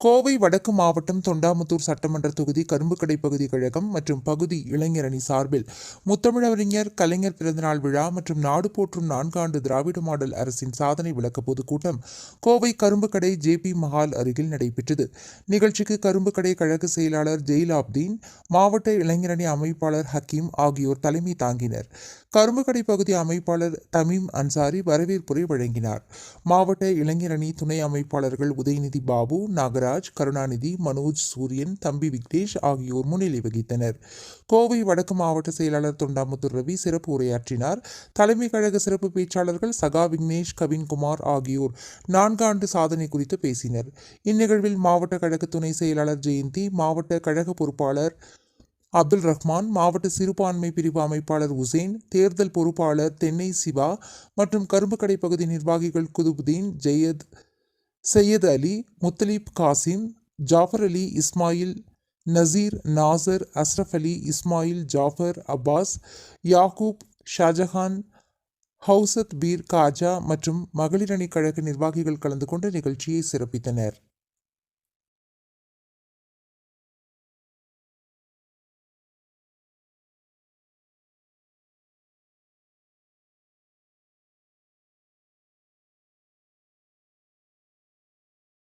கோவை வடக்கு மாவட்டம் தொண்டாமுத்தூர் சட்டமன்ற தொகுதி கரும்புக்கடை பகுதி கழகம் மற்றும் பகுதி இளைஞர் அணி சார்பில் முத்தமிழறிஞர் கலைஞர் பிறந்தநாள் விழா மற்றும் நாடு போற்றும் நான்காண்டு திராவிட மாடல் அரசின் சாதனை விளக்க பொதுக்கூட்டம் கோவை கரும்புக்கடை ஜேபி மஹால் அருகில் நடைபெற்றது. நிகழ்ச்சிக்கு கரும்புக்கடை கழக செயலாளர் ஜெயிலாப்தீன் மாவட்ட இளைஞரணி அமைப்பாளர் ஹக்கீம் ஆகியோர் தலைமை தாங்கினர். கரும்புக்கடை பகுதி அமைப்பாளர் தமீம் அன்சாரி வரவேற்புரை வழங்கினார். மாவட்ட இளைஞரணி துணை அமைப்பாளர்கள் உதயநிதி பாபு நாகராஜ் கருணாநிதி மனோஜ் சூரியன் தம்பி விக்னேஷ் ஆகியோர் முன்னிலை வகித்தனர். கோவை வடக்கு மாவட்ட செயலாளர் தொண்டாமுத்து ரவி சிறப்பு உரையாற்றினார். தலைமை கழக சிறப்பு பேச்சாளர்கள் சகா விக்னேஷ் கவின்குமார் ஆகியோர் நான்காண்டு சாதனை குறித்து பேசினர். இந்நிகழ்வில் மாவட்ட கழக துணை செயலாளர் ஜெயந்தி மாவட்ட கழக பொறுப்பாளர் அப்துல் ரஹ்மான் மாவட்ட சிறுபான்மை பிரிவு அமைப்பாளர் உசேன் தேர்தல் பொறுப்பாளர் தென்னை சிவா மற்றும் கரும்புக்கடை பகுதி நிர்வாகிகள் குதுபுதீன் ஜெயத் சையத் அலி முத்தலீப் காசிம் ஜாஃபர் அலி இஸ்மாயில் நசீர் நாசர் அஸ்ரஃப் அலி இஸ்மாயில் ஜாஃபர் அப்பாஸ் யாகூப் ஷாஜஹான் ஹவுசத் பீர் காஜா மற்றும் மகளிர் கழக நிர்வாகிகள் கலந்து கொண்டு நிகழ்ச்சியை சிறப்பித்தனர்.